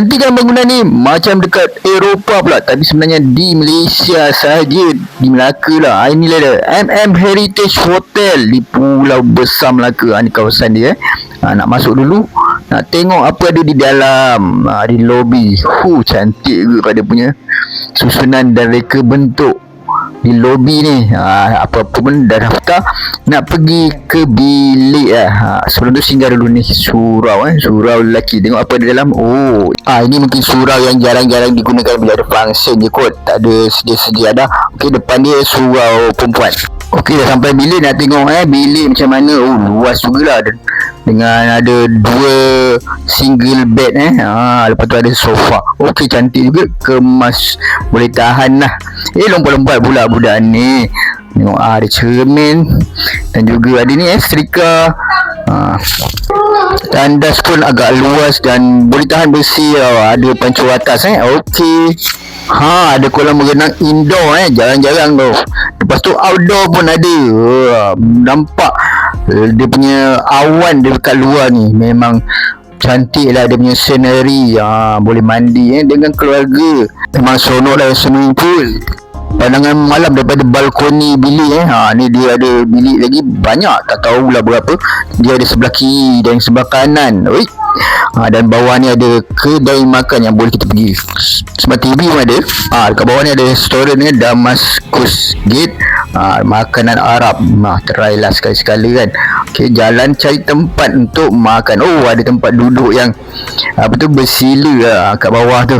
Kecantikan bangunan ni macam dekat Eropah pula tapi sebenarnya di Malaysia sahaja di Melaka lah. Ah, Inilah dia MM Heritage Hotel di Pulau Besar Melaka. Ha, ni kawasan dia eh. Ha, nak masuk dulu nak tengok apa ada di dalam ha, di lobi. Hu cantik ke pada punya susunan dan reka bentuk di lobi ni. Ha, apa-apa pun dah daftar nak pergi ke bilik lah. ha, sebelum tu singgah dulu ni surau eh. Surau lelaki. Tengok apa di dalam. Oh ah ini mungkin surau yang jarang-jarang digunakan bila ada function je kot. Tak ada sedia-sedia dah. Ok depan dia surau perempuan. Okey dah sampai bilik nak tengok eh bilik macam mana. Oh luas jugalah. Dengan ada dua single bed eh. Ha, lepas tu ada sofa. Okey cantik juga. Kemas. Boleh tahan lah eh lompat-lompat pula budak ni tengok ah, ada cermin dan juga ada ni eh setrika ha. tandas pun agak luas dan boleh tahan bersih tau. ada pancur atas eh okey Ha, ada kolam berenang indoor eh. Jarang-jarang tu. Lepas tu outdoor pun ada. Uh, nampak uh, dia punya awan dia dekat luar ni. Memang cantik lah dia punya scenery. Ha, boleh mandi eh dengan keluarga. Memang seronok lah swimming pool. Pandangan malam daripada balkoni bilik eh. Ha, ni dia ada bilik lagi banyak. Tak tahulah berapa. Dia ada sebelah kiri dan sebelah kanan. Oi. Ha, dan bawah ni ada kedai makan yang boleh kita pergi Smart TV pun ada ha, Dekat bawah ni ada restoran ni Damascus Gate ha, Makanan Arab ha, Try lah sekali-sekali kan Okay, jalan cari tempat untuk makan. Oh, ada tempat duduk yang Apa tu, bersila lah kat bawah tu.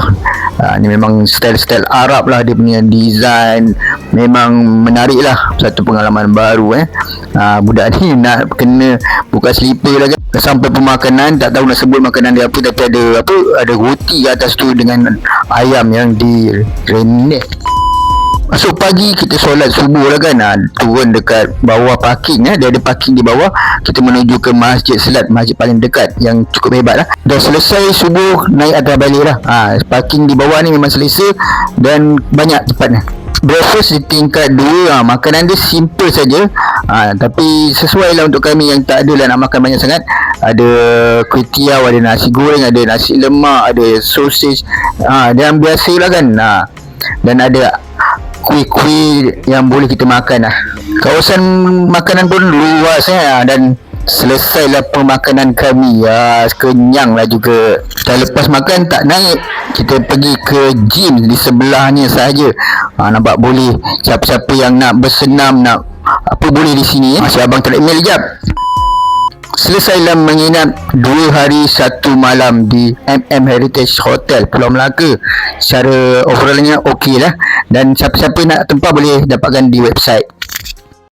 Ha, Ni memang style-style Arab lah Dia punya design. Memang menarik lah. Satu pengalaman baru eh. Ha, Budak ni nak kena buka slipper lah kan Sampai pemakanan Tak tahu nak sebut makanan dia apa Tapi ada apa Ada roti atas tu Dengan ayam yang di Masuk pagi kita solat subuh lah kan. Ha, Turun dekat bawah parking eh. Dia ada parking di bawah. Kita menuju ke masjid selat Masjid paling dekat Yang cukup hebat lah. Dah selesai subuh Naik atas balik lah. Ha, Parking di bawah ni memang selesa Dan banyak tempatnya Breakfast di tingkat 2 ha, Makanan dia simple saja. Ha, Tapi sesuai lah untuk kami Yang tak ada lah nak makan banyak sangat. Ada kuih tiaw Ada nasi goreng Ada nasi lemak Ada sausage ha, Dan biasa lah kan. Ha, Dan ada kuih-kuih yang boleh kita makan lah. Kawasan makanan pun luas ya dan selesailah pemakanan kami. Ya kenyang lah juga. Dah lepas makan tak naik. Kita pergi ke gym di sebelahnya sahaja. Ha, nampak boleh siapa-siapa yang nak bersenam nak apa boleh di sini eh. Masih abang treadmill jap Selesailah menginap dua hari satu malam di MM Heritage Hotel Pulau Melaka. Secara overallnya okey lah Dan siapa-siapa nak tempat boleh dapatkan di website